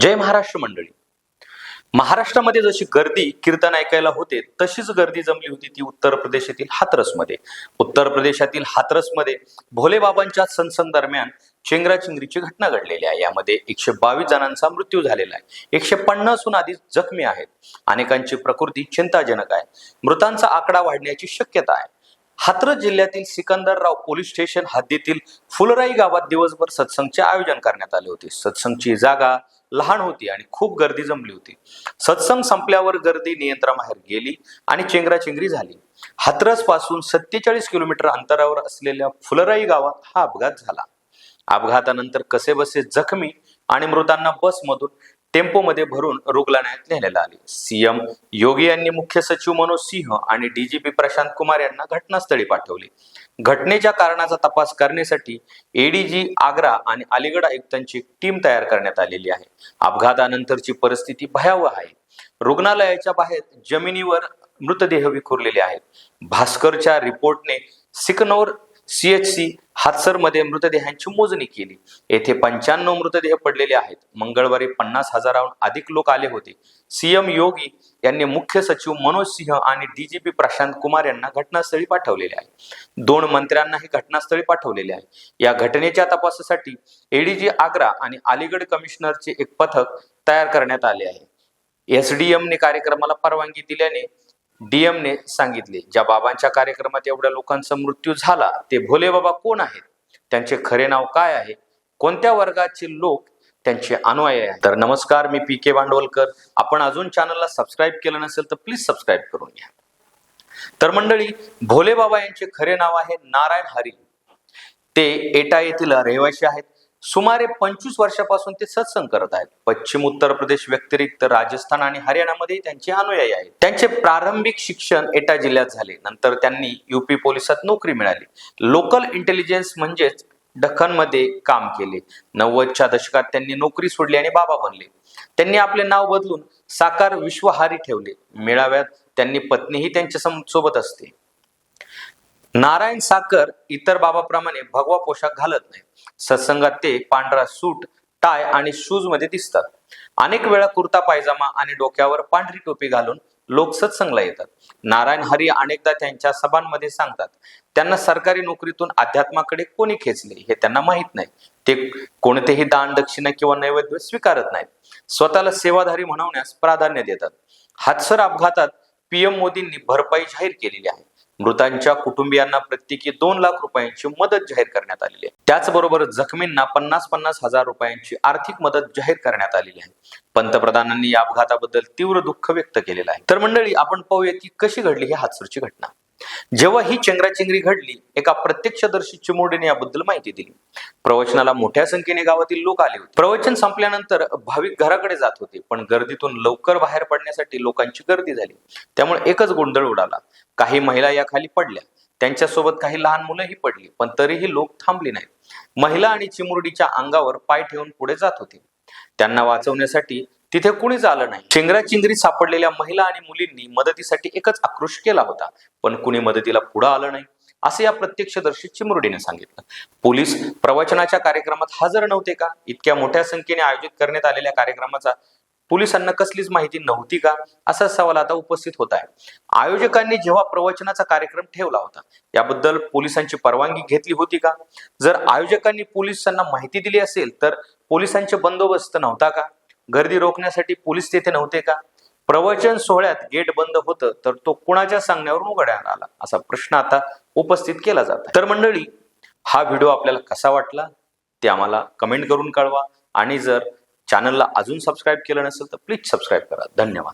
जय महाराष्ट्र मंडळी. महाराष्ट्रामध्ये जशी गर्दी कीर्तन ऐकायला होते तशीच गर्दी जमली होती ती उत्तर प्रदेशातील हाथरसमध्ये. उत्तर प्रदेशातील हाथरसमध्ये भोलेबाबांच्या सनसन दरम्यान चेंगराचेंगरीची घटना घडलेली आहे. यामध्ये एकशे बावीस जणांचा मृत्यू झालेला आहे. एकशे पन्नासहून अधिक जखमी आहेत. अनेकांची प्रकृती चिंताजनक आहे. मृतांचा आकडा वाढण्याची शक्यता आहे. हाथरस जिल्ह्यातील सिकंदरराव पोलीस स्टेशन हद्दीतील फुलराई गावात दिवसभर सत्संगचे आयोजन करण्यात आले होते. सत्संगची जागा लहान होती आणि खूप गर्दी जमली होती. सत्संग संपल्यावर गर्दी नियंत्रणाबाहेर गेली आणि चेंगराचेंगरी झाली. हाथरसपासून सत्तेचाळीस किलोमीटर अंतरावर असलेल्या फुलराई गावात हा अपघात झाला. अपघातानंतर कसेबसे जखमी आणि मृतांना बसमधून टेम्पोमध्ये भरून रुग्णालयात नेण्यात आले. सीएम योगी यांनी मुख्य सचिव मनोज सिंह आणि डीजीपी प्रशांत कुमार यांना घटनास्थळी पाठवले. घटनेच्या कारणाचा तपास करण्यासाठी एडीजी आग्रा आणि अलीगड आयुक्तांची एक टीम तयार करण्यात आलेली आहे. अपघातानंतरची परिस्थिती भयावह आहे. रुग्णालयाच्या बाहेर जमिनीवर मृतदेह विखुरलेले आहेत. भास्करच्या रिपोर्टने सिकनोर सीएचसी हातसरमध्ये मृतदेहांची मोजणी केली. येथे पंच्याण्णव मृतदेह पडलेले आहेत. मंगळवारी पन्नास हजाराहून अधिक लोक आले होते. सीएम योगी यांनी मुख्य सचिव मनोज सिंह आणि डीजीपी प्रशांत कुमार यांना घटनास्थळी पाठवलेले आहे. दोन मंत्र्यांनाही घटनास्थळी पाठवलेले आहे. या घटनेच्या तपासासाठी एडीजी आग्रा आणि अलीगड कमिशनरचे एक पथक तयार करण्यात आले आहे. एसडीएमने कार्यक्रमाला परवानगी दिल्याने डीएमने सांगितले ज्या बाबांच्या कार्यक्रमात एवढ्या लोकांचा मृत्यू झाला ते भोले बाबा कोण आहेत? त्यांचे खरे नाव काय आहे? कोणत्या वर्गाचे लोक त्यांचे अनुयायी आहेत? तर नमस्कार मी पी के भांडवलकर. आपण अजून चॅनलला सबस्क्राईब केलं नसेल तर प्लीज सबस्क्राईब करून घ्या. तर मंडळी भोले बाबा यांचे खरे नाव आहे नारायण हरी. ते एटा येथील रहिवासी आहेत. सुमारे पंचवीस वर्षापासून ते सत्संग करत आहेत. पश्चिम उत्तर प्रदेश व्यतिरिक्त राजस्थान आणि हरियाणामध्ये त्यांचे अनुयायी आहेत. त्यांचे प्रारंभिक शिक्षण एटा जिल्ह्यात झाले. नंतर त्यांनी युपी पोलिसात नोकरी मिळाली. लोकल इंटेलिजन्स म्हणजेच दख्खनमध्ये काम केले. नव्वदच्या दशकात त्यांनी नोकरी सोडली आणि बाबा बनले. त्यांनी आपले नाव बदलून साकार विश्वहारी ठेवले. मेळाव्यात त्यांनी पत्नीही त्यांच्यासोबत असते. नारायण साकर इतर बाबाप्रमाणे भगवा पोशाख घालत नाही. सत्संगात ते पांढरा सूट टाय आणि शूजमध्ये दिसतात. अनेक वेळा कुर्ता पायजामा आणि डोक्यावर पांढरी टोपी घालून लोक सत्संगला येतात. नारायण हरी अनेकदा त्यांच्या सभांमध्ये सांगतात त्यांना सरकारी नोकरीतून अध्यात्माकडे कोणी खेचले हे त्यांना माहीत नाही. ते कोणतेही दान दक्षिणा किंवा नैवेद्य स्वीकारत नाहीत. स्वतःला सेवाधारी म्हणवण्यास प्राधान्य देतात. हातसर अपघातात पीएम मोदींनी भरपाई जाहीर केलेली आहे. मृतांच्या कुटुंबियांना प्रत्येकी दोन लाख रुपयांची मदत जाहीर करण्यात आलेली आहे. त्याचबरोबर जखमींना पन्नास पन्नास हजार रुपयांची आर्थिक मदत जाहीर करण्यात आलेली आहे. पंतप्रधानांनी या अपघाताबद्दल तीव्र दुःख व्यक्त केलेलं आहे. तर मंडळी आपण पाहूया की कशी घडली ही हातसरची घटना. जेव्हा ही चेंगराचेंगरी घडली एका प्रत्यक्षदर्शी चिमुरडीने याबद्दल माहिती दिली. प्रवचनाला मोठ्या संख्येने गावातील लोक आले होते. प्रवचन संपल्यानंतर भाविक घराकडे जात होते पण गर्दीतून लवकर बाहेर पडण्यासाठी लोकांची गर्दी झाली. त्यामुळे एकच गोंधळ उडाला. काही महिला या खाली पडल्या. त्यांच्यासोबत काही लहान मुलंही पडली पण तरीही लोक थांबली नाहीत. महिला आणि चिमुरडीच्या अंगावर पाय ठेवून पुढे जात होते. त्यांना वाचवण्यासाठी तिथे कुणीच आलं नाही. चिंगरा चिंगरी सापडलेल्या महिला आणि मुलींनी मदतीसाठी एकच आक्रोश केला होता. पण कुणी मदतीला पुढे आलं नाही असे या प्रत्यक्षदर्शी चिमुरडीने सांगितलं. पोलीस प्रवचनाच्या कार्यक्रमात हजर नव्हते का? इतक्या मोठ्या संख्येने आयोजित करण्यात आलेल्या कार्यक्रमाचा पोलिसांना कसलीच माहिती नव्हती का? असा सवाल आता उपस्थित होत आहे. आयोजकांनी जेव्हा प्रवचनाचा कार्यक्रम ठेवला होता याबद्दल पोलिसांची परवानगी घेतली होती का? जर आयोजकांनी पोलिसांना माहिती दिली असेल तर पोलिसांचे बंदोबस्त नव्हता का? गर्दी रोखण्यासाठी पोलीस तेथे नव्हते का? प्रवचन सोहळ्यात गेट बंद होतं तर तो कुणाच्या सांगण्यावरून उघड्यात आला? असा प्रश्न आता उपस्थित केला जातो तर मंडळी हा व्हिडिओ आपल्याला कसा वाटला? ते आम्हाला कमेंट करून कळवा. आणि जर चॅनलला अजून सबस्क्राईब केलं नसेल तर प्लीज सबस्क्राईब करा. धन्यवाद.